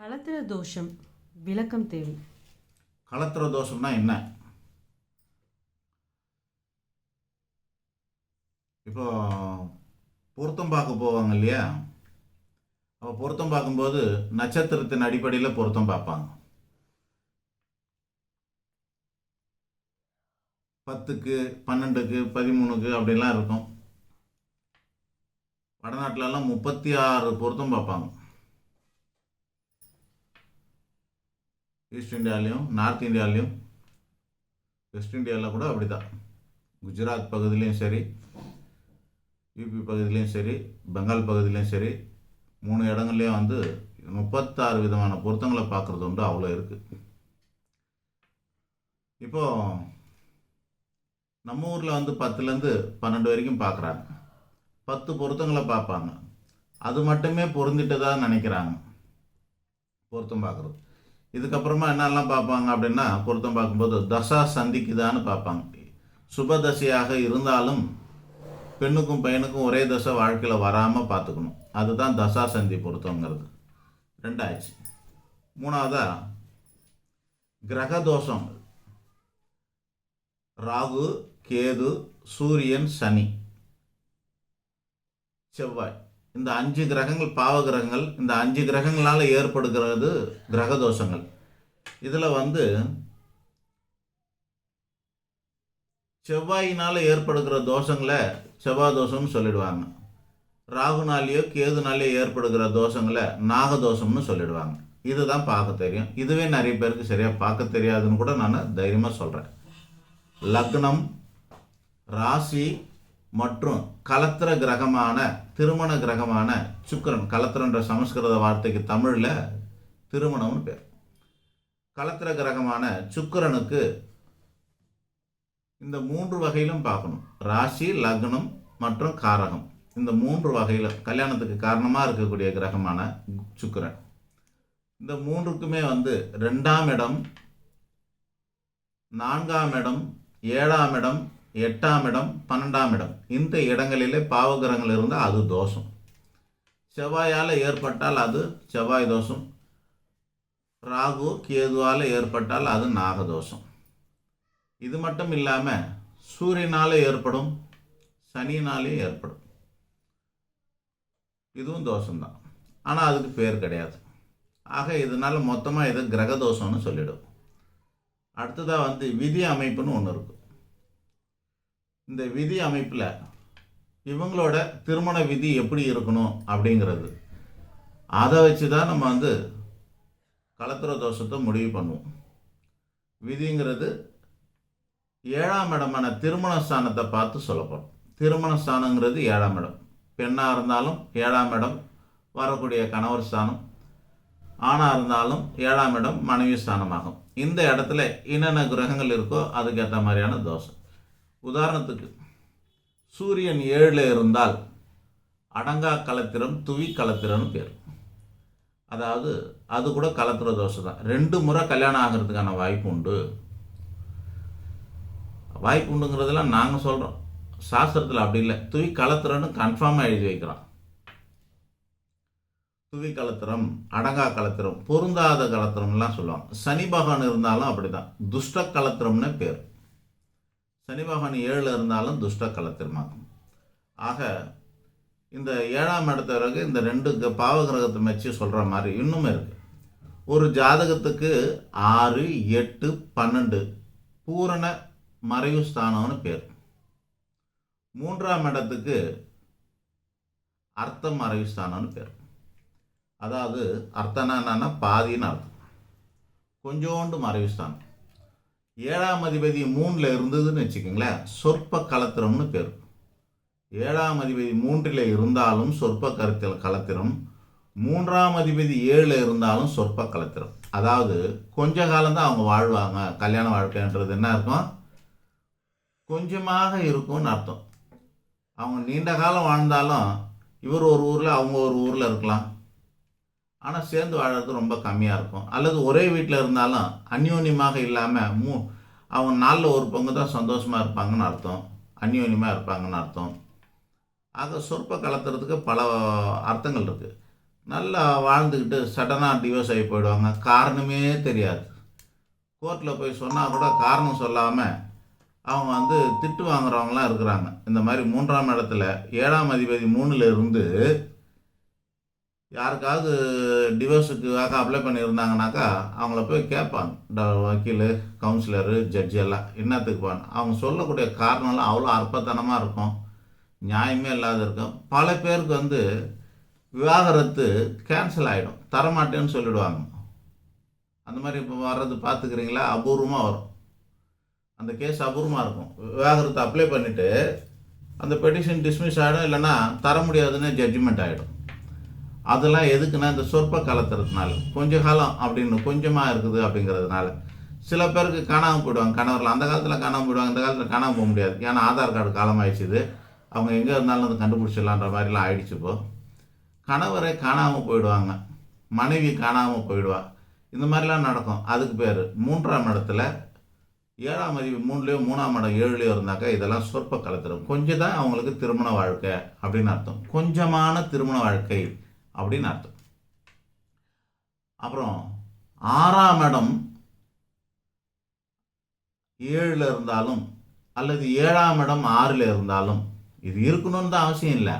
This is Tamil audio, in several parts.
கலத்திர தோஷம் விளக்கம் தேவை. கலத்திர தோஷம்னா என்ன? இப்போ பொருத்தம் பார்க்க போவாங்க இல்லையா? அப்போ பொருத்தம் பார்க்கும்போது நட்சத்திரத்தின் அடிப்படையில் பொருத்தம் பார்ப்பாங்க. பத்துக்கு பன்னெண்டுக்கு பதிமூணுக்கு அப்படிலாம் இருக்கும். வடநாட்டிலலாம் முப்பத்தி ஆறு பொருத்தம் பார்ப்பாங்க. ஈஸ்ட் இந்தியாலையும் நார்த் இந்தியாலையும் வெஸ்ட் இந்தியாவில் கூட அப்படி தான் குஜராத் பகுதியிலையும் சரி யூபி பகுதியிலையும் சரி பெங்கால் பகுதியிலையும் சரி மூணு இடங்கள்லையும் வந்து முப்பத்தாறு விதமான பொருத்தங்களை பார்க்குறது வந்து அவ்வளோ இருக்குது இப்போது நம்ம ஊரில் வந்து பத்துலேருந்து பன்னெண்டு வரைக்கும் பார்க்குறாங்க. பத்து பொருத்தங்களை பார்ப்பாங்க. அது மட்டுமே பொருந்திட்டதாக நினைக்கிறாங்க. பொருத்தம் பார்க்குறது. இதுக்கப்புறமா என்னெல்லாம் பார்ப்பாங்க அப்படின்னா பொருத்தம் பார்க்கும்போது தசா சந்திக்குதான்னு பார்ப்பாங்க. சுப தசையாக இருந்தாலும் பெண்ணுக்கும் பையனுக்கும் ஒரே தசை வாழ்க்கையில் வராமல் பார்த்துக்கணும். அதுதான் தசா சந்தி பொருத்தங்கிறது ரெண்டாயிடுச்சு மூணாவதா கிரக தோஷம் ராகு கேது சூரியன் சனி. செவ்வாய். இந்த அஞ்சு கிரகங்கள் பாவ கிரகங்கள் இந்த அஞ்சு கிரகங்களால் ஏற்படுகிறது கிரக தோஷங்கள் இதில் வந்து செவ்வாயினால் ஏற்படுகிற தோஷங்களை செவ்வாய் தோஷம்னு சொல்லிடுவாங்க. ராகுனாலேயோ கேதுனாலேயோ ஏற்படுகிற தோஷங்களை நாகதோஷம்னு சொல்லிடுவாங்க. இதுதான் பார்க்க தெரியும். இதுவே நிறைய பேருக்கு சரியாக பார்க்க தெரியாதுன்னு கூட நான் தைரியமாக சொல்கிறேன் லக்னம் ராசி மற்றும் கலத்திர கிரகமான திருமண கிரகமான சுக்கிரன். கலத்திரன்ற சமஸ்கிருத வார்த்தைக்கு தமிழில் திருமணம்னு பேர். கலத்திர கிரகமான சுக்கிரனுக்கு இந்த மூன்று வகையிலும் பார்க்கணும். ராசி லக்னம் மற்றும் காரகம். இந்த மூன்று வகையில் கல்யாணத்துக்கு காரணமாக இருக்கக்கூடிய கிரகமான சுக்கிரன். இந்த மூன்றுக்குமே வந்து ரெண்டாம் இடம் நான்காம் இடம் ஏழாம் இடம் எட்டாம் இடம் பன்னெண்டாம் இடம். இந்த இடங்களிலே பாவகிரகங்கள் இருந்தால் அது தோஷம். செவ்வாயால் ஏற்பட்டால் அது செவ்வாய் தோஷம். ராகு கேதுவால் ஏற்பட்டால் அது நாகதோஷம் இது மட்டும் இல்லாமல் சூரியனால் ஏற்படும் சனினாலே ஏற்படும். இதுவும் தோஷம்தான். ஆனால் அதுக்கு பேர் கிடையாது. ஆக இதனால் மொத்தமாக இது கிரக தோஷம்னு சொல்லிவிடும் அடுத்ததாக வந்து விதி அமைப்புன்னு ஒன்று இருக்கும் இந்த விதி அமைப்பில் இவங்களோட திருமண விதி எப்படி இருக்கணும் அப்படிங்கிறது. அதை வச்சு தான் நம்ம வந்து கலத்திர தோஷத்தை முடிவு பண்ணுவோம். விதிங்கிறது ஏழாம் இடமான திருமண ஸ்தானத்தை பார்த்து சொல்லப்படும் திருமண ஸ்தானங்கிறது ஏழாம் இடம். பெண்ணாக இருந்தாலும் ஏழாம் இடம் வரக்கூடிய கணவர் ஸ்தானம். ஆணாக இருந்தாலும் ஏழாம் இடம் மனைவி ஸ்தானமாகும். இந்த இடத்துல என்னென்ன கிரகங்கள் இருக்கோ அதுக்கேற்ற மாதிரியான தோஷம். உதாரணத்துக்கு சூரியன் ஏழில் இருந்தால் அடங்கா கலத்திரம் துவி கலத்திரம்னு பேர். அதாவது அது கூட கலத்திர தோஷம் தான். ரெண்டு முறை கல்யாணம் ஆகிறதுக்கான வாய்ப்பு உண்டு. வாய்ப்பு உண்டுங்கிறதெல்லாம் நாங்கள் சொல்கிறோம் சாஸ்திரத்தில் அப்படி இல்லை. துவி கலத்திரம்னு கன்ஃபார்மாக எழுதி வைக்கிறோம் துவி கலத்திரம் அடங்கா கலத்திரம் பொருந்தாத கலத்திரம்லாம் சொல்லுவாங்க. சனி பகவான் இருந்தாலும் அப்படி தான் துஷ்ட கலத்திரம்னு பேர். சனி பகவான் ஏழில் இருந்தாலும் துஷ்ட கலத்திரமாகும் ஆக இந்த ஏழாம் இடத்த பிறகு இந்த ரெண்டு க- பாவ கிரகத்தை வச்சு சொல்கிற மாதிரி இன்னும் இருக்குது ஒரு ஜாதகத்துக்கு ஆறு எட்டு பன்னெண்டு பூரண மறைவு ஸ்தானம்னு பேர். மூன்றாம் இடத்துக்கு அர்த்த மறைவு ஸ்தானம்னு பேர். அதாவது அர்த்தனா என்னன்னா பாதின்னு அர்த்தம். கொஞ்சோண்டு மறைவு ஸ்தானம். ஏழாம் அதிபதி மூணில் இருந்ததுன்னு வச்சுக்கோங்களேன் சொற்ப கலத்திரம்னு பேர். ஏழாம் அதிபதி மூன்றில் இருந்தாலும் சொற்ப கருத்தில் கலத்திரம் மூன்றாம் அதிபதி ஏழில் இருந்தாலும் சொற்ப கலத்திரம். அதாவது கொஞ்ச காலம்தான் அவங்க வாழ்வாங்க கல்யாண வாழ்க்கைன்றது என்ன இருக்கும் கொஞ்சமாக இருக்கும்னு அர்த்தம். அவங்க நீண்ட காலம் வாழ்ந்தாலும் இவர் ஒரு ஊரில் அவங்க ஒரு ஊரில் இருக்கலாம். ஆனால் சேர்ந்து வாழறது ரொம்ப கம்மியாக இருக்கும். அல்லது ஒரே வீட்டில் இருந்தாலும் அந்யோன்யமாக இல்லாமல் மூ அவங்க நாளில் ஒரு பங்கு தான் சந்தோஷமாக இருப்பாங்கன்னு அர்த்தம். அந்யோன்யமாக இருப்பாங்கன்னு அர்த்தம். ஆக சொற்ப கலத்துறதுக்கு பல அர்த்தங்கள் இருக்குது நல்லா வாழ்ந்துக்கிட்டு சடனாக டிவோர்ஸ் ஆகி போயிடுவாங்க. காரணமே தெரியாது. கோர்ட்டில் போய் சொன்னால் கூட காரணம் சொல்லாமல் அவங்க வந்து திட்டு வாங்குறவங்களாம் இருக்கிறாங்க. இந்த மாதிரி மூன்றாம் இடத்துல ஏழாம் அதிபதி மூணில் இருந்து யாருக்காவது டிவோர்ஸுக்காக அப்ளை பண்ணியிருந்தாங்கனாக்கா அவங்கள போய் கேட்பாங்க. ட- வக்கீல் கவுன்சிலரு ஜட்ஜி எல்லாம் என்னத்துக்கு அவங்க சொல்லக்கூடிய காரணம்லாம் அவ்வளோ அற்பத்தனமாக இருக்கும். நியாயமே இல்லாத இருக்கும். பல பேருக்கு வந்து விவாகரத்து கேன்சல் ஆகிடும் தரமாட்டேன்னு சொல்லிடுவாங்க. அந்த மாதிரி இப்போ வர்றது பார்த்துக்கிறீங்களா? அபூர்வமாக வரும். அந்த கேஸ் அபூர்வமாக இருக்கும். விவாகரத்தை அப்ளை பண்ணிவிட்டு அந்த பெட்டிஷன் டிஸ்மிஸ் ஆகிடும் இல்லைன்னா தர முடியாதுன்னு ஜட்ஜ்மெண்ட் ஆகிடும் அதெல்லாம் எதுக்குன்னா இந்த சொற்ப கலத்துறதுனால கொஞ்ச காலம் அப்படின்னு கொஞ்சமாக இருக்குது அப்படிங்கிறதுனால. சில பேருக்கு காணாமல் போயிடுவாங்க கணவரில் அந்த காலத்தில் காணாமல் போயிடுவாங்க இந்த காலத்தில் காணாமல் போக முடியாது. ஏன்னா ஆதார் கார்டு காலம் ஆயிடுச்சுது அவங்க எங்கே இருந்தாலும் அதை கண்டுபிடிச்சிடலான்ற மாதிரிலாம் ஆயிடுச்சு இப்போ. கணவரே காணாமல் போயிடுவாங்க. மனைவி காணாமல் போயிடுவா. இந்த மாதிரிலாம் நடக்கும். அதுக்கு பேர் மூன்றாம் இடத்துல ஏழாம் அறிவு மூணுலேயோ மூணாம் இடம் ஏழுலையோ இருந்தாக்கா இதெல்லாம் சொற்ப கலத்துரும் கொஞ்சம் தான் அவங்களுக்கு திருமண வாழ்க்கை அப்படின்னு அர்த்தம். கொஞ்சமான திருமண வாழ்க்கை. அப்படின்னு அர்த்தம். அப்புறம் ஆறாம் இடம் ஏழில் இருந்தாலும் அல்லது ஏழாம் இடம் ஆறில் இருந்தாலும் இது இருக்கணும்னு தான் அவசியம் இல்லை.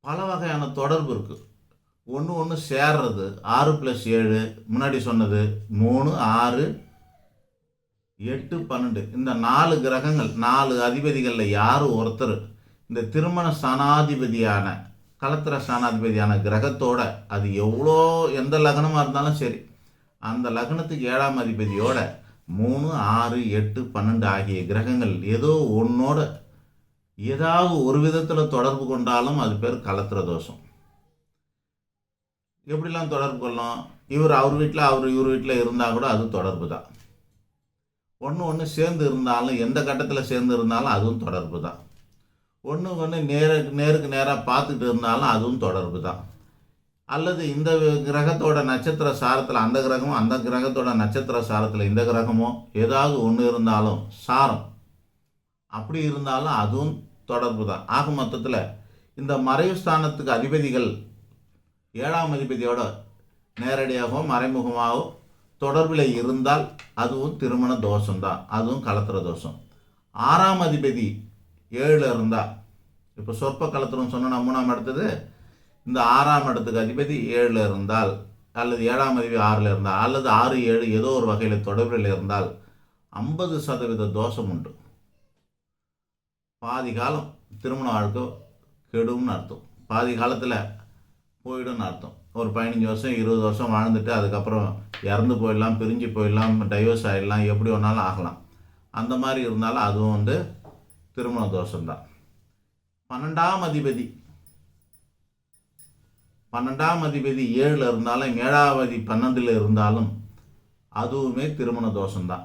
பல வகையான தொடர்பு இருக்குது ஒன்று ஒன்று சேர்றது ஆறு ப்ளஸ் ஏழு முன்னாடி சொன்னது மூணு ஆறு எட்டு பன்னெண்டு. இந்த நாலு கிரகங்கள் நாலு அதிபதிகளில் யார் ஒருத்தர்? இந்த திருமண சனாதிபதியான கலத்திர ஸ்தானாதிபதியான கிரகத்தோட அது எவ்வளோ எந்த லக்னமாக இருந்தாலும் சரி அந்த லக்னத்துக்கு ஏழாம் அதிபதியோட மூணு ஆறு எட்டு பன்னெண்டு ஆகிய கிரகங்கள் ஏதோ ஒன்றோட ஏதாவது ஒரு விதத்தில் தொடர்பு கொண்டாலும் அது பேர் கலத்திர தோஷம். எப்படிலாம் தொடர்பு கொள்ளும் இவர் அவர் வீட்டில் அவர் இவர் வீட்டில் இருந்தால் கூட அது தொடர்பு தான். ஒன்று ஒன்று சேர்ந்து இருந்தாலும் எந்த கட்டத்தில் சேர்ந்து இருந்தாலும் அதுவும் தொடர்பு தான். ஒன்று ஒன்று நேருக்கு நேருக்கு நேராக பார்த்துட்டு இருந்தாலும் அதுவும் தொடர்பு தான் அல்லது இந்த கிரகத்தோட நட்சத்திர சாரத்தில் அந்த கிரகமும் அந்த கிரகத்தோட நட்சத்திர சாரத்தில் இந்த கிரகமோ ஏதாவது ஒன்று இருந்தாலும் சாரம். அப்படி இருந்தாலும் அதுவும் தொடர்பு தான் ஆக மொத்தத்தில் இந்த மறைவு ஸ்தானத்துக்கு அதிபதிகள் ஏழாம் அதிபதியோட நேரடியாகவோ மறைமுகமாகவோ தொடர்பில் இருந்தால் அதுவும் திருமண தோஷம்தான். அதுவும் கலத்திர தோஷம். ஆறாம் அதிபதி ஏழில் இருந்தால் இப்போ சொற்ப கலத்திரம் சொன்னால் மூணாம் இடத்துது இந்த ஆறாம் இடத்துக்கு அதிபதி ஏழில் இருந்தால் அல்லது ஏழாம் அதிபதி ஆறில் இருந்தால் அல்லது ஆறு ஏழு ஏதோ ஒரு வகையில் தொடர்பில் இருந்தால் ஐம்பது சதவீத தோஷம் உண்டு. பாதி காலம் திருமண வாழ்க்கை கெடும்னு அர்த்தம். பாதி காலத்தில் போயிடும்னு அர்த்தம். ஒரு பதினஞ்சு வருஷம் இருபது வருஷம் வாழ்ந்துட்டு அதுக்கப்புறம் இறந்து போயிடலாம் பிரிஞ்சு போயிடலாம் டைவர்ஸ் ஆகிடலாம் எப்படி வேணாலும் ஆகலாம். அந்த மாதிரி இருந்தாலும் அதுவும் வந்து திருமண தோஷம்தான். பன்னெண்டாம் அதிபதி. பன்னெண்டாம் அதிபதி ஏழில் இருந்தாலும் ஏழாவதி பன்னெண்டில் இருந்தாலும் அதுவுமே திருமண தோஷம்தான்.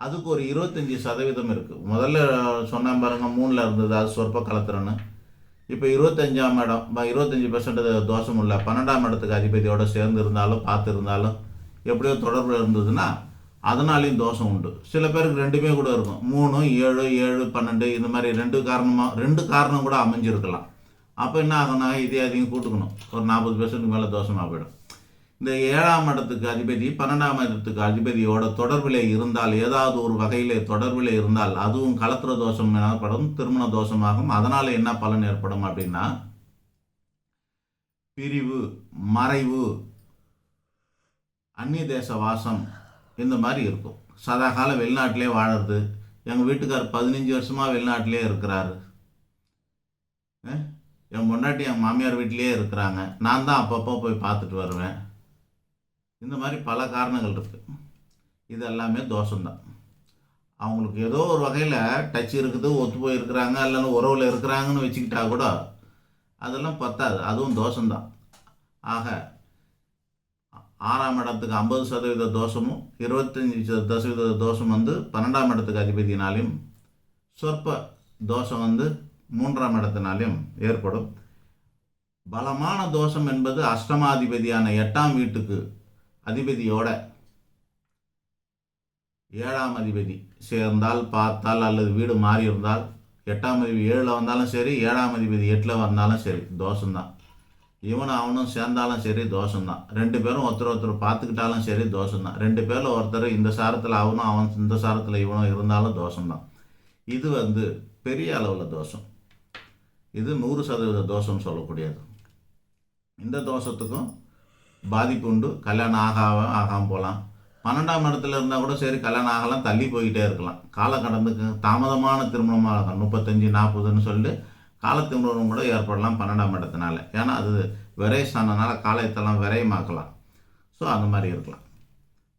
அதுக்கு ஒரு இருபத்தஞ்சி சதவீதம் இருக்குது முதல்ல சொன்னேன் பாருங்க மூணில் இருந்தது அது சொற்ப கலத்துறன்னு இப்போ இருபத்தஞ்சாம் இடம் ப- இருபத்தஞ்சி பெர்சன்ட் தோஷம் இல்லை பன்னெண்டாம் இடத்துக்கு அதிபதியோடு சேர்ந்து இருந்தாலும் பார்த்துருந்தாலும் எப்படியோ தொடர்பு இருந்ததுன்னா அதனாலையும் தோஷம் உண்டு. சில பேருக்கு ரெண்டுமே கூட இருக்கும். மூணு ஏழு ஏழு பன்னெண்டு இந்த மாதிரி ரெண்டு காரணமாக ரெண்டு காரணம் கூட அமைஞ்சிருக்கலாம். அப்போ என்ன ஆகும்னா இதே அதிகம் கூட்டுக்கணும். ஒரு நாற்பது பெர்சன்ட் மேலே தோஷமாக போயிடும். இந்த ஏழாம் இடத்துக்கு அதிபதி பன்னெண்டாம் இடத்துக்கு அதிபதியோட தொடர்பில் இருந்தால் ஏதாவது ஒரு வகையில் தொடர்பில் இருந்தால் அதுவும் கலத்திர தோஷம் எனப்படும் திருமண தோஷமாகும். அதனால் என்ன பலன் ஏற்படும் அப்படின்னா பிரிவு மறைவு அந்நிய தேச வாசம் இந்த மாதிரி இருக்கும். சதா காலம் வெளிநாட்டிலே வாழறது. எங்கள் வீட்டுக்கார் பதினஞ்சு வருஷமாக வெளிநாட்டிலே இருக்கிறாரு. என் பொண்டாட்டி என் மாமியார் வீட்டிலேயே இருக்கிறாங்க. நான் தான் அப்பப்போ போய் பார்த்துட்டு வருவேன். இந்த மாதிரி பல காரணங்கள் இருக்குது இது எல்லாமே தோஷம்தான். அவங்களுக்கு ஏதோ ஒரு வகையில் டச் இருக்குது ஒத்து போயிருக்கிறாங்க இல்லைன்னா உறவில் இருக்கிறாங்கன்னு வச்சுக்கிட்டா கூட அதெல்லாம் பத்தாது. அதுவும் தோஷம்தான். ஆக ஆறாம் இடத்துக்கு ஐம்பது சதவீத தோஷமும் இருபத்தஞ்சி சதவீத தோஷம் வந்து பன்னெண்டாம் இடத்துக்கு அதிபதினாலையும் சொற்ப தோஷம் வந்து மூன்றாம் இடத்தினாலையும் ஏற்படும். பலமான தோஷம் என்பது அஷ்டமாதிபதியான எட்டாம் வீட்டுக்கு அதிபதியோட ஏழாம் அதிபதி சேர்ந்தால் பார்த்தால் அல்லது வீடு மாறி இருந்தால் எட்டாம் அதிபதி ஏழில் வந்தாலும் சரி ஏழாம் அதிபதி எட்டில் வந்தாலும் சரி தோஷம்தான். இவனும் அவனும் சேர்ந்தாலும் சரி தோஷம்தான். ரெண்டு பேரும் ஒருத்தர் ஒருத்தர் பார்த்துக்கிட்டாலும் சரி தோஷம்தான். ரெண்டு பேரில் ஒருத்தர் இந்த சாரத்தில் அவனும் அவன் இந்த சாரத்தில் இவனும் இருந்தாலும் தோஷம்தான். இது வந்து பெரிய அளவில் தோஷம். இது நூறு சதவீத தோஷம் சொல்லக்கூடியது. இந்த தோஷத்துக்கும் பாதிப்பு உண்டு. கல்யாணம் ஆகாம ஆகாமல் போகலாம். பன்னெண்டாம் இடத்துல இருந்தால் கூட சரி கல்யாணம் ஆகலாம் தள்ளி போய்கிட்டே இருக்கலாம். காலம் கடந்துக்கு தாமதமான திருமணமாக இருக்கும் முப்பத்தஞ்சு நாற்பதுன்னு சொல்லிட்டு காலத்து உணர்வும் கூட ஏற்படலாம் பன்னெண்டாம் இடத்தினால. ஏன்னா அது விரைசானனால காலத்தெல்லாம் விரயமாக்கலாம். ஸோ அந்த மாதிரி இருக்கலாம்.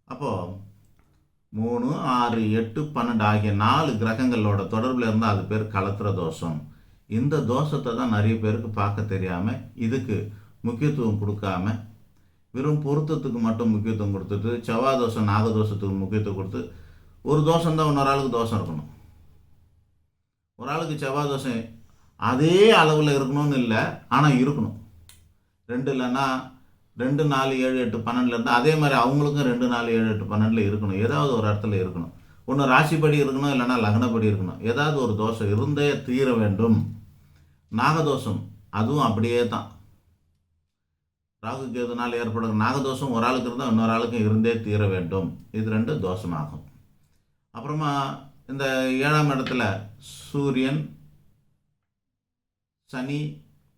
அப்போது மூணு ஆறு எட்டு பன்னெண்டு ஆகிய நாலு கிரகங்களோட தொடர்பில் இருந்தால் அது பேர் கலத்திர தோஷம். இந்த தோஷத்தை தான் நிறைய பேருக்கு பார்க்க தெரியாமல் இதுக்கு முக்கியத்துவம் கொடுக்காம வெறும் பொருத்தத்துக்கு மட்டும் முக்கியத்துவம் கொடுத்துட்டு செவ்வாய் தோஷம் நாகதோஷத்துக்கு முக்கியத்துவம் கொடுத்து ஒரு தோஷம் தான் இன்னொரு ஆளுக்கு தோஷம் இருக்கணும். ஒரு ஆளுக்கு செவ்வாய் தோஷம் அதே அளவில் இருக்கணும்னு இல்லை ஆனால் இருக்கணும். ரெண்டு இல்லைன்னா ரெண்டு நாலு ஏழு எட்டு பன்னெண்டுல இருந்தால் அதே மாதிரி அவங்களுக்கும் ரெண்டு நாலு ஏழு எட்டு பன்னெண்டில் இருக்கணும். ஏதாவது ஒரு இடத்துல இருக்கணும். ஒன்று ராசிப்படி இருக்கணும் இல்லைன்னா லக்னப்படி இருக்கணும். ஏதாவது ஒரு தோஷம் இருந்தே தீர வேண்டும். நாகதோஷம் அதுவும் அப்படியே தான். ராகு கேதுனால் ஏற்படுற நாகதோஷம் ஒரு ஆளுக்கு இருந்தால் இன்னொரு ஆளுக்கும் இருந்தே தீர வேண்டும். இது ரெண்டு தோஷமாகும். அப்புறமா இந்த ஏழாம் இடத்துல சூரியன் சனி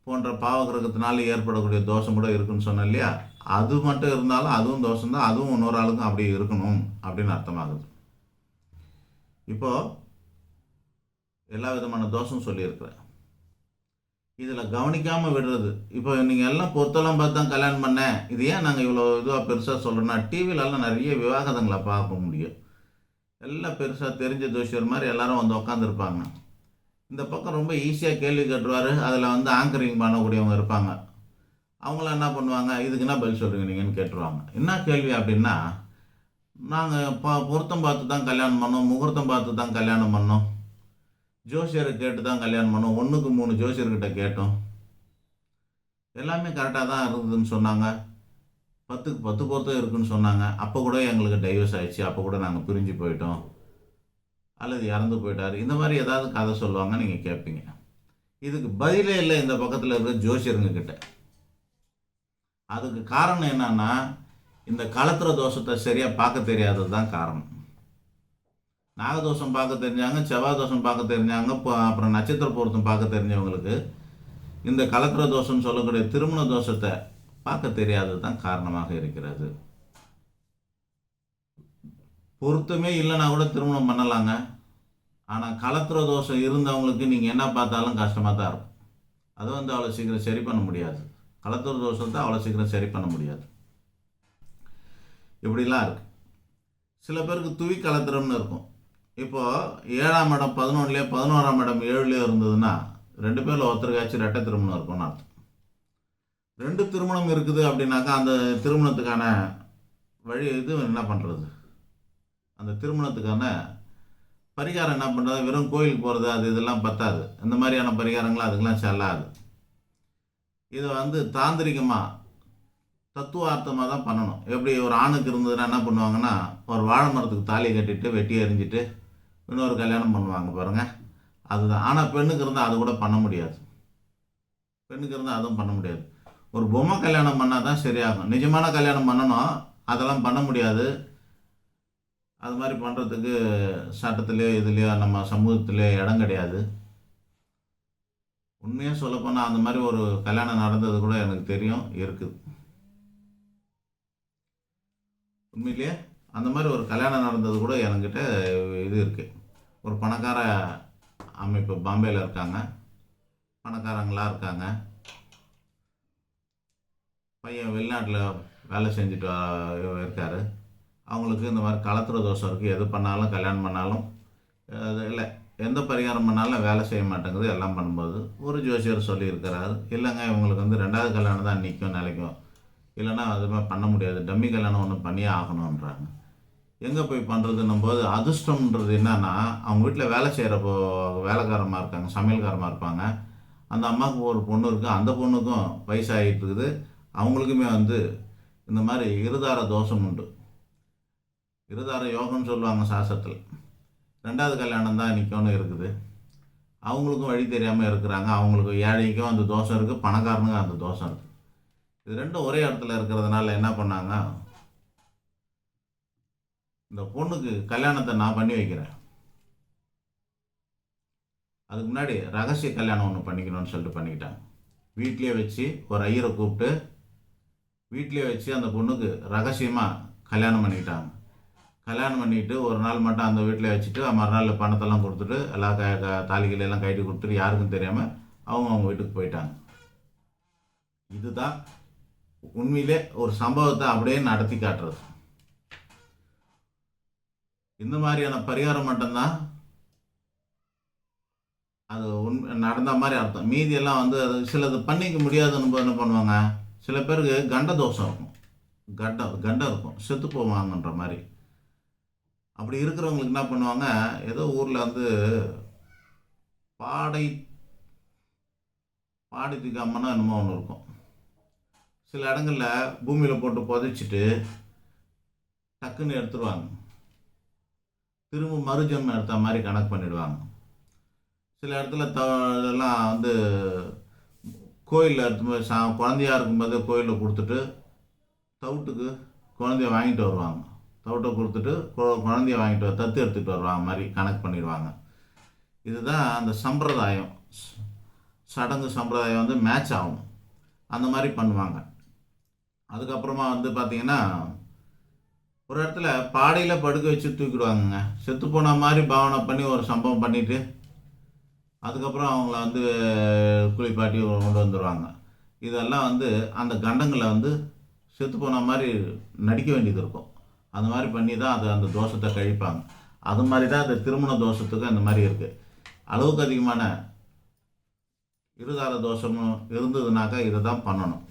போன்ற பாவகிரகத்தினால ஏற்படக்கூடிய தோஷம் கூட இருக்குன்னு சொன்னேன் இல்லையா? அது மட்டும் இருந்தாலும் அதுவும் தோஷம் தான் அதுவும் இன்னொரு ஆளுக்கும் அப்படி இருக்கணும் அப்படின்னு அர்த்தமாகுது. இப்போது எல்லா விதமான தோஷம் சொல்லியிருக்கிறேன். இதில் கவனிக்காமல் விடுறது. இப்போ நீங்கள் எல்லாம் பொருத்தெல்லாம் பார்த்து தான் கல்யாணம் பண்ணேன். இது ஏன் நாங்கள் இவ்வளோ இதுவாக பெருசாக சொல்கிறோன்னா டிவிலெல்லாம் நிறைய விவாகதங்களை பார்க்க முடியும். எல்லாம் பெருசாக தெரிஞ்ச தோஷியர் மாதிரி எல்லாரும் வந்து உட்காந்துருப்பாங்க இந்த பக்கம் ரொம்ப ஈஸியாக கேள்வி கேட்டுருவார். அதில் வந்து ஆங்கரிங் பண்ணக்கூடியவங்க இருப்பாங்க. அவங்களாம் என்ன பண்ணுவாங்க? இதுக்கு என்ன பதில் சொல்கிறீங்க நீங்கன்னு கேட்டுருவாங்க. என்ன கேள்வி அப்படின்னா நாங்கள் ப பொருத்தம் பார்த்து தான் கல்யாணம் பண்ணோம் முகூர்த்தம் பார்த்து தான் கல்யாணம் பண்ணோம். ஜோசியரை கேட்டு தான் கல்யாணம் பண்ணோம். ஒன்றுக்கு மூணு ஜோசியர்கிட்ட கேட்டோம். எல்லாமே கரெக்டாக தான் இருந்ததுன்னு சொன்னாங்க. பத்துக்கு பத்து பொருத்தம் இருக்குன்னு சொன்னாங்க. அப்போ கூட எங்களுக்கு டைவர்ஸ் ஆயிடுச்சு. அப்போ கூட நாங்கள் பிரிஞ்சு போயிட்டோம். அல்லது இறந்து போயிட்டார். இந்த மாதிரி ஏதாவது கதை சொல்லுவாங்க நீங்கள் கேட்பீங்க. இதுக்கு பதிலே இல்லை இந்த பக்கத்தில் இருக்கிற ஜோசியருங்கக்கிட்ட அதுக்கு காரணம் என்னன்னா இந்த களத்திர தோஷத்தை சரியாக பார்க்க தெரியாதது தான் காரணம். நாகதோஷம் பார்க்க தெரிஞ்சாங்க செவ்வாய் தோஷம் பார்க்க தெரிஞ்சாங்க இப்போ அப்புறம் நட்சத்திர பொருத்தம் பார்க்க தெரிஞ்சவங்களுக்கு இந்த கலத்திர தோஷம்னு சொல்லக்கூடிய திருமண தோஷத்தை பார்க்க தெரியாதது தான் காரணமாக இருக்கிறது. பொருத்தமே இல்லைன்னா கூட திருமணம் பண்ணலாங்க. ஆனால் கலத்திர தோஷம் இருந்தவங்களுக்கு நீங்கள் என்ன பார்த்தாலும் கஷ்டமாக தான் இருக்கும். அதை வந்து அவ்வளோ சீக்கிரம் சரி பண்ண முடியாது. கலத்திர தோஷத்தை அவ்வளோ சீக்கிரம் சரி பண்ண முடியாது. இப்படிலாம் இருக்கு. சில பேருக்கு துவி கலத்திரம்னு இருக்கும். இப்போது ஏழாம் இடம் பதினொன்றுலேயே பதினோராம் இடம் ஏழுலேயே இருந்ததுன்னா ரெண்டு பேரில் ஒருத்தருக்காச்சும் ரெட்டை திருமணம் இருக்கும்னு அர்த்தம். ரெண்டு திருமணம் இருக்குது அப்படின்னாக்கா அந்த திருமணத்துக்கான வழி இது என்ன பண்ணுறது அந்த திருமணத்துக்கான பரிகாரம் என்ன பண்ணுறது வெறும் கோயிலுக்கு போகிறது அது இதெல்லாம் பத்தாது. இந்த மாதிரியான பரிகாரங்கள் அதுக்கெல்லாம் செல்லாது. இதை வந்து தாந்திரிகமாக தத்துவார்த்தமாக தான் பண்ணணும். எப்படி ஒரு ஆணுக்கு இருந்ததுன்னா என்ன பண்ணுவாங்கன்னா ஒரு வாழை மரத்துக்கு தாலி கட்டிட்டு வெட்டி எறிஞ்சிட்டு இன்னொரு கல்யாணம் பண்ணுவாங்க பாருங்கள் அதுதான். ஆனால் பெண்ணுக்கு இருந்தால் அது கூட பண்ண முடியாது. பெண்ணுக்கு இருந்தால் அதுவும் பண்ண முடியாது. ஒரு பொம்மை கல்யாணம் பண்ணால் தான் சரியாகும். நிஜமான கல்யாணம் பண்ணணும். அதெல்லாம் பண்ண முடியாது. அது மாதிரி பண்ணுறதுக்கு சட்டத்திலே இதுலேயோ நம்ம சமூகத்திலே இடம் கிடையாது. உண்மையாக சொல்லப்போனால் அந்த மாதிரி ஒரு கல்யாணம் நடந்தது கூட எனக்கு தெரியும் இருக்குது. உண்மையிலேயே? அந்த மாதிரி ஒரு கல்யாணம் நடந்தது கூட என்கிட்ட இது இருக்குது ஒரு பணக்கார அமைப்பு பாம்பேயில் இருக்காங்க. பணக்காரங்களாக இருக்காங்க. பையன் வெளிநாட்டில் வேலை செஞ்சுட்டு இருக்காரு. அவங்களுக்கு இந்த மாதிரி கலத்துற தோஷம் இருக்குது எது பண்ணாலும் கல்யாணம் பண்ணாலும் அது இல்லை. எந்த பரிகாரம் பண்ணாலும் வேலை செய்ய மாட்டேங்குது. எல்லாம் பண்ணும்போது ஒரு ஜோசியர் சொல்லியிருக்கிறாரு. இல்லைங்க இவங்களுக்கு வந்து ரெண்டாவது கல்யாணம் தான் நிற்கும் நிலைக்கும் இல்லைன்னா அது மாதிரி பண்ண முடியாது. டம்மி கல்யாணம் ஒன்று பண்ணியே ஆகணுன்றாங்க எங்கே போய் பண்ணுறதுன்னும் போது அதிர்ஷ்டம்ன்றது என்னன்னா அவங்க வீட்டில் வேலை செய்கிறப்போ வேலைக்காரமாக இருக்காங்க சமையல்காரமாக இருப்பாங்க. அந்த அம்மாவுக்கு ஒரு பொண்ணு இருக்குது அந்த பொண்ணுக்கும் வயசாகிட்டு இருக்குது. அவங்களுக்குமே வந்து இந்த மாதிரி இருதார தோஷம் உண்டு. இருதார யோகம்னு சொல்லுவாங்க சாஸ்திரத்தில். ரெண்டாவது கல்யாணம் தான் நிற்கணும் இருக்குது. அவங்களுக்கும் வழி தெரியாமல் இருக்கிறாங்க. அவங்களுக்கு ஏழைக்கும் அந்த தோஷம் இருக்குது பணக்காரனுக்கும் அந்த தோஷம் இருக்குது இது ரெண்டும் ஒரே இடத்துல இருக்கிறதுனால என்ன பண்ணாங்க? இந்த பொண்ணுக்கு கல்யாணத்தை நான் பண்ணி வைக்கிறேன். அதுக்கு முன்னாடி ரகசிய கல்யாணம் ஒன்று பண்ணிக்கணும்னு சொல்லிட்டு பண்ணிக்கிட்டாங்க. வீட்லேயே வச்சு ஒரு ஐயரை கூப்பிட்டு வீட்லேயே வச்சு அந்த பொண்ணுக்கு ரகசியமாக கல்யாணம் பண்ணிக்கிட்டாங்க. கல்யாணம் பண்ணிட்டு ஒரு நாள் மட்டும் அந்த வீட்டில் வச்சுட்டு மறுநாள் பணத்தெல்லாம் கொடுத்துட்டு எல்லா க க- தாலிகளை கட்டி கொடுத்துட்டு யாருக்கும் தெரியாமல் அவங்க அவங்க வீட்டுக்கு போயிட்டாங்க. இதுதான் உண்மையிலே ஒரு சம்பவத்தை அப்படியே நடத்தி காட்டுறது. இந்த மாதிரியான பரிகாரம் மட்டும்தான். அது உண் நடந்த மாதிரி அர்த்தம். மீதி எல்லாம் வந்து அது சிலது பண்ணிக்க முடியாதுன்னு என்ன பண்ணுவாங்க? சில பேருக்கு கண்ட தோஷம் இருக்கும். கண்டம் கண்டம் இருக்கும். செத்து போவாங்கன்ற மாதிரி. அப்படி இருக்கிறவங்களுக்கு என்ன பண்ணுவாங்க? ஏதோ ஊரில் வந்து பாடை பாடி திக்காமன்னா என்னமோ ஒன்று இருக்கும். சில இடங்களில் பூமியில் போட்டு புதைச்சிட்டு டக்குன்னு எடுத்துருவாங்க. திரும்ப மறுஜன்மம் எடுத்த மாதிரி கணக்கு பண்ணிடுவாங்க. சில இடத்துல த இதெல்லாம் வந்து கோயிலில் எடுத்தும்போது சா குழந்தையா இருக்கும்போது கோயிலில் கொடுத்துட்டு தவிட்டுக்கு குழந்தைய வாங்கிட்டு வருவாங்க. தவிட்டை கொடுத்துட்டு குழந்தைய வாங்கிட்டு வர தத்து எடுத்துகிட்டு வருவாங்க மாதிரி கணக்கு பண்ணிடுவாங்க. இதுதான் அந்த சம்பிரதாயம். சடங்கு சம்பிரதாயம் வந்து மேட்ச் ஆகும். அந்த மாதிரி பண்ணுவாங்க. அதுக்கப்புறமா வந்து பார்த்திங்கன்னா ஒரு இடத்துல பாடையில் படுக்க வச்சு தூக்கிடுவாங்கங்க. செத்து போன மாதிரி பாவனை பண்ணி ஒரு சம்பவம் பண்ணிவிட்டு அதுக்கப்புறம் அவங்கள வந்து குளிப்பாட்டி கொண்டு வந்துடுவாங்க இதெல்லாம் வந்து அந்த கண்டங்களை வந்து செத்து போன மாதிரி நடிக்க வேண்டியது இருக்கும். அந்த மாதிரி பண்ணி தான் அது அந்த தோஷத்தை கழிப்பாங்க. அது மாதிரி தான் அந்த திருமண தோஷத்துக்கும் அந்த மாதிரி இருக்குது அளவுக்கு அதிகமான இருதார தோஷமும் இருந்ததுனாக்கா இதை தான் பண்ணணும்.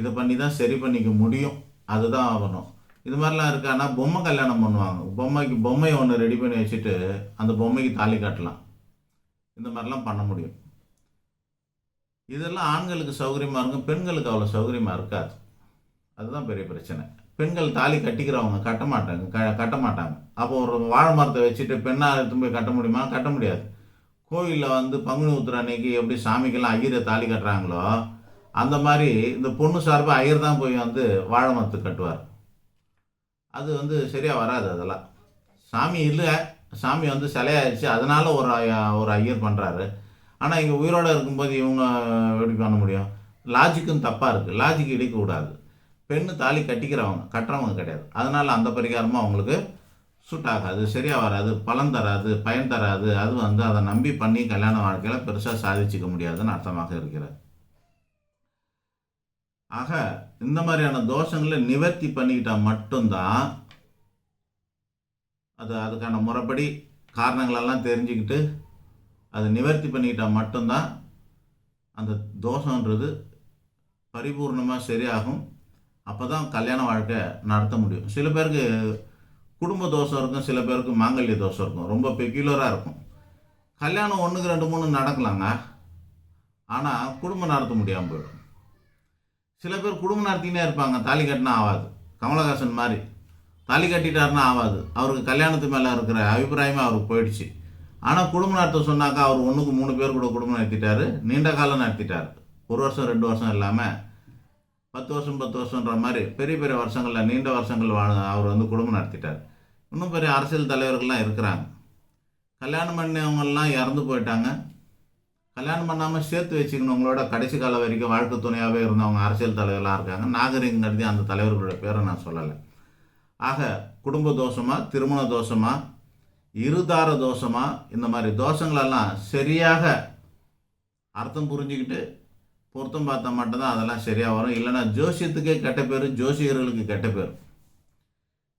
இதை பண்ணி தான் சரி பண்ணிக்க முடியும். அதுதான் ஆகணும். இது மாதிரிலாம் இருக்கான்னா பொம்மை கல்யாணம் பண்ணுவாங்க. பொம்மைக்கு பொம்மையை ஒன்று ரெடி பண்ணி வச்சுட்டு அந்த பொம்மைக்கு தாலி கட்டலாம். இந்த மாதிரிலாம் பண்ண முடியும். இதெல்லாம் ஆண்களுக்கு சௌகரியமாக இருக்கும் பெண்களுக்கு அவ்வளோ சௌகரியமாக இருக்காது. அதுதான் பெரிய பிரச்சனை. பெண்கள் தாலி கட்டிக்கிறவங்க கட்ட மாட்டாங்க க கட்ட மாட்டாங்க. அப்போ ஒரு வாழை மரத்தை வச்சுட்டு பெண்ணாக எடுத்து போய் கட்ட முடியுமா? கட்ட முடியாது. கோயிலில் வந்து பங்குனி உத்திர அன்னைக்கு எப்படி சாமிக்கெல்லாம் ஐயரை தாலி கட்டுறாங்களோ அந்த மாதிரி இந்த பொண்ணு சார்பாக ஐயர் தான் போய் வந்து வாழை மரத்து கட்டுவார். அது வந்து சரியாக வராது அதெல்லாம். சாமி இல்லை. சாமி வந்து சிலையாயிடுச்சு அதனால் ஒரு ஒரு ஐயர் பண்ணுறாரு ஆனால் இங்கே உயிரோடு இருக்கும்போது இவங்க எப்படி பண்ண முடியும்? லாஜிக்கும் தப்பாக இருக்குது லாஜிக் இடிக்கக்கூடாது பெண்ணு தாலி கட்டிக்கிறவங்க கட்டுறவங்க கிடையாது. அதனால் அந்த பரிகாரமும் அவங்களுக்கு சூட் ஆகாது சரியாக வராது பலன் தராது பயன் தராது. அது வந்து அதை நம்பி பண்ணி கல்யாண வாழ்க்கையில் பெருசாக சாதிச்சுக்க முடியாதுன்னு அர்த்தமாக இருக்கிறது. ஆக இந்த மாதிரியான தோஷங்களை நிவர்த்தி பண்ணிக்கிட்டால் மட்டும்தான் அது அதுக்கான முறைப்படி காரணங்களெல்லாம் தெரிஞ்சுக்கிட்டு அதை நிவர்த்தி பண்ணிக்கிட்டால் மட்டும்தான் அந்த தோஷன்றது பரிபூர்ணமாக சரியாகும். அப்போ தான் கல்யாண வாழ்க்கை நடத்த முடியும். சில பேருக்கு குடும்ப தோஷம் இருக்கும் சில பேருக்கு மாங்கல்ய தோஷம் இருக்கும். ரொம்ப பெக்யூலராக இருக்கும். கல்யாணம் ஒன்றுக்கு ரெண்டு மூணு நடக்கலாங்க. ஆனால் குடும்பம் நடத்த முடியாமல் போயிடும். சில பேர் குடும்பம் நடத்தினே இருப்பாங்க தாலி கட்டினா ஆகாது கமலஹாசன் மாதிரி. தாலி கட்டிட்டாருன்னா ஆகாது அவருக்கு கல்யாணத்து மேலே இருக்கிற அபிப்பிராயமே அவருக்கு போயிடுச்சு. ஆனால் குடும்பம் நடத்த சொன்னாக்கா அவர் ஒன்றுக்கு மூணு பேர் கூட குடும்பம் நடத்திட்டார். நீண்ட காலம் நடத்திட்டார். ஒரு வருஷம் ரெண்டு வருஷம் இல்லாமல் பத்து வருஷம் பத்து வருஷன்ற மாதிரி பெரிய பெரிய வருஷங்களில் நீண்ட வருஷங்கள் வாழ அவர் வந்து குடும்பம் நடத்திட்டார். இன்னும் பெரிய அரசியல் தலைவர்கள்லாம் இருக்கிறாங்க. கல்யாணம் பண்ணவங்கெல்லாம் இறந்து போயிட்டாங்க. கல்யாணம் பண்ணாமல் சேர்த்து வச்சுக்கணுங்களோட கடைசி காலம் வரைக்கும் வாழ்க்கை துணையாகவே இருந்தவங்க அரசியல் தலைவர்களாக இருக்காங்க. நாகரிகம் கருதி அந்த தலைவர்களோட பேரை நான் சொல்லலை. ஆக குடும்ப தோஷமாக திருமண தோஷமாக இருதார தோஷமாக இந்த மாதிரி தோஷங்களெல்லாம் சரியாக அர்த்தம் புரிஞ்சுக்கிட்டு பொருத்தம் பார்த்தா மட்டும்தான் அதெல்லாம் சரியாக வரும். இல்லைன்னா ஜோசியத்துக்கே கெட்ட பேர் ஜோசியர்களுக்கு கெட்ட பேர்.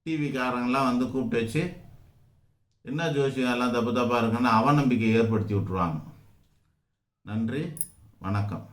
டிவிக்காரங்களாம் வந்து கூப்பிட்டு வச்சு என்ன ஜோசியம் எல்லாம் தப்பு தப்பாக இருக்குன்னு அவநம்பிக்கை ஏற்படுத்தி விட்ருவாங்க நன்றி வணக்கம்.